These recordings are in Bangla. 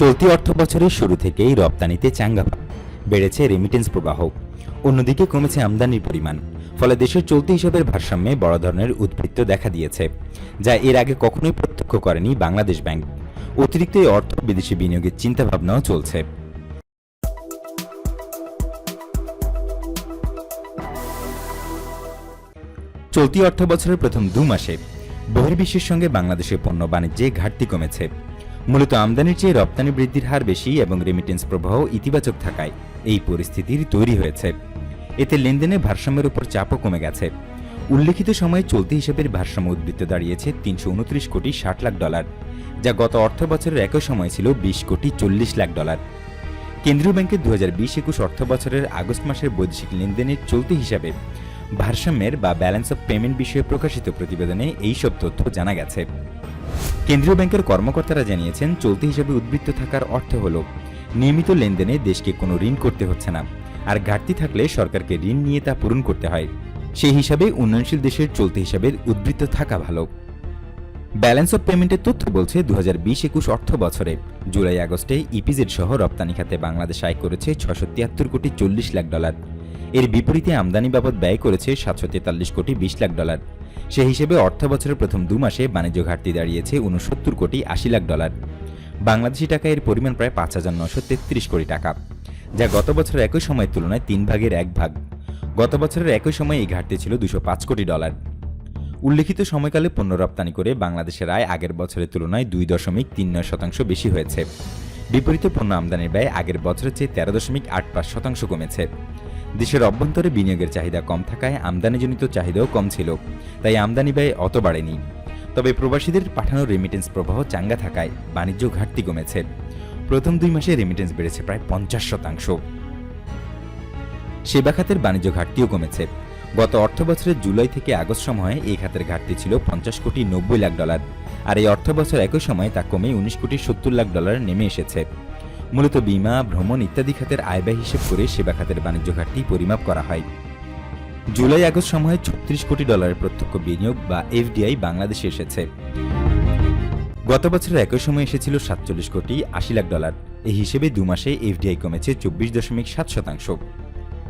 চলতি অর্থ বছরের শুরু থেকেই রপ্তানিতে চাঙ্গা বেড়েছে রেমিটেন্স প্রবাহ। অন্যদিকে কমেছে আমদানির পরিমাণ, ফলে দেশের চলতি হিসাবের ভারসাম্যে বড় ধরনের উদ্বৃত্ত দেখা দিয়েছে, যা এর আগে কখনোই প্রত্যক্ষ করেনি বাংলাদেশ ব্যাংক। অতিরিক্ত এই অর্থ বিদেশি বিনিয়োগের চিন্তাভাবনাও চলছে। চলতি অর্থ বছরের প্রথম দু মাসে বহির্বিশ্বের সঙ্গে বাংলাদেশের পণ্য বাণিজ্যে ঘাটতি কমেছে। মূলত আমদানির চেয়ে রপ্তানি বৃদ্ধির হার বেশি এবং রেমিটেন্স প্রবাহ ইতিবাচক থাকায় এই পরিস্থিতির তৈরি হয়েছে। এতে লেনদেনে ভারসাম্যের উপর চাপও কমে গেছে। উল্লেখিত সময়ে চলতি হিসেবের ভারসাম্য উদ্বৃত্ত দাঁড়িয়েছে তিনশো উনত্রিশ কোটি ষাট লাখ ডলার, যা গত অর্থ বছরের একই সময় ছিল বিশ কোটি চল্লিশ লাখ ডলার। কেন্দ্রীয় ব্যাংকের দু হাজার বিশ একুশ অর্থ বছরের আগস্ট মাসের বৈদেশিক লেনদেনের চলতি হিসাবে ভারসাম্যের বা ব্যালেন্স অফ পেমেন্ট বিষয়ে প্রকাশিত প্রতিবেদনে এইসব তথ্য জানা গেছে। কেন্দ্রীয় ব্যাংকের কর্মকর্তারা জানিয়েছেন, চলতি হিসাবে উদ্বৃত্ত থাকার অর্থ হল, নিয়মিত লেনদেনে দেশকে কোনো ঋণ করতে হচ্ছে না, আর ঘাটতি থাকলে সরকারকে ঋণ নিয়ে তা পূরণ করতে হয়। সেই হিসাবে উন্নয়নশীল দেশের চলতি হিসাবে উদ্বৃত্ত থাকা ভালো। ব্যালেন্স অফ পেমেন্টের তথ্য বলছে দু হাজার বিশ একুশ অর্থ বছরে জুলাই আগস্টে ইপিজেড সহ রপ্তানি খাতে বাংলাদেশ আয় করেছে ছশো তিয়াত্তর কোটি চল্লিশ লাখ ডলার। এর বিপরীতে আমদানি বাবদ ব্যয় করেছে সাতশো তেতাল্লিশ কোটি বিশ লাখ ডলার। সে হিসেবে অর্থ বছরের প্রথম দু মাসে বাণিজ্য ঘাটতি দাঁড়িয়েছে উনসত্তর কোটি আশি লাখ ডলার। বাংলাদেশি টাকা এর পরিমাণ প্রায় পাঁচ হাজার নশো তেত্রিশ কোটি টাকা, যা গত বছরের একই সময়ের তুলনায় তিন ভাগের এক ভাগ। গত বছরের একই সময়ে এই ঘাটতি ছিল দুশো পাঁচ কোটি ডলার। উল্লেখিত সময়কালে পণ্য রপ্তানি করে বাংলাদেশের আয় আগের বছরের তুলনায় দুই দশমিক তিন নয় শতাংশ বেশি হয়েছে। বিপরীতে পণ্য আমদানির ব্যয় আগের বছরের চেয়ে তেরো দশমিক আট পাঁচ শতাংশ কমেছে। দেশের অভ্যন্তরে বিনিয়োগের চাহিদা কম থাকায় আমদানিজনিত চাহিদাও কম ছিল, তাই আমদানি ব্যয় অত বাড়েনি। তবে প্রবাসীদের পাঠানো রেমিটেন্স প্রবাহ চাঙ্গা থাকায় বাণিজ্য ঘাটতি কমেছে। প্রথম দুই মাসে রেমিটেন্স বেড়েছে প্রায় পঞ্চাশ শতাংশ। সেবা খাতের বাণিজ্য ঘাটতিও কমেছে। গত অর্থ বছরের জুলাই থেকে আগস্ট সময়ে এই খাতের ঘাটতি ছিল পঞ্চাশ কোটি নব্বই লাখ ডলার, আর এই অর্থ বছর একই সময়ে তা কমে উনিশ কোটি সত্তর লাখ ডলার নেমে এসেছে। মূলত বিমা, ভ্রমণ ইত্যাদি খাতের আয় ব্যয় হিসেব করে সেবা খাতের বাণিজ্য ঘাটতি পরিমাপ করা হয়। জুলাই আগস্ট সময়ে ছত্রিশ কোটি ডলারের প্রত্যক্ষ বিনিয়োগ বা এফডিআই বাংলাদেশে এসেছে। গত বছরের একই সময় এসেছিল সাতচল্লিশ কোটি আশি লাখ ডলার। এই হিসেবে দু মাসে এফডিআই কমেছে চব্বিশ দশমিক সাত শতাংশ।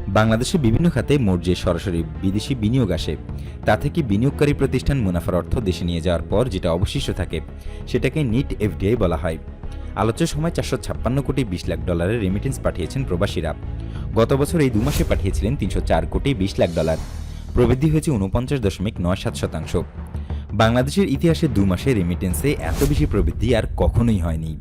বাংলাদেশে বিভিন্ন খাতে মোট যে সরাসরি বিদেশি বিনিয়োগ আসে, তা থেকে বিনিয়োগকারী প্রতিষ্ঠান মুনাফার অর্থ দেশে নিয়ে যাওয়ার পর যেটা অবশিষ্ট থাকে, সেটাকে নিট এফডিআই বলা হয়। আলোচ্য সময় চারশো ছাপ্পান্ন কোটি বিশ লাখ ডলারের রেমিটেন্স পাঠিয়েছেন প্রবাসীরা। গত বছর এই দু মাসে পাঠিয়েছিলেন তিনশো চার কোটি বিশ লাখ ডলার। প্রবৃদ্ধি হয়েছে উনপঞ্চাশ দশমিক নয় সাত শতাংশ। বাংলাদেশের ইতিহাসে দু মাসে রেমিটেন্সে এত বেশি প্রবৃদ্ধি আর কখনোই হয়নি।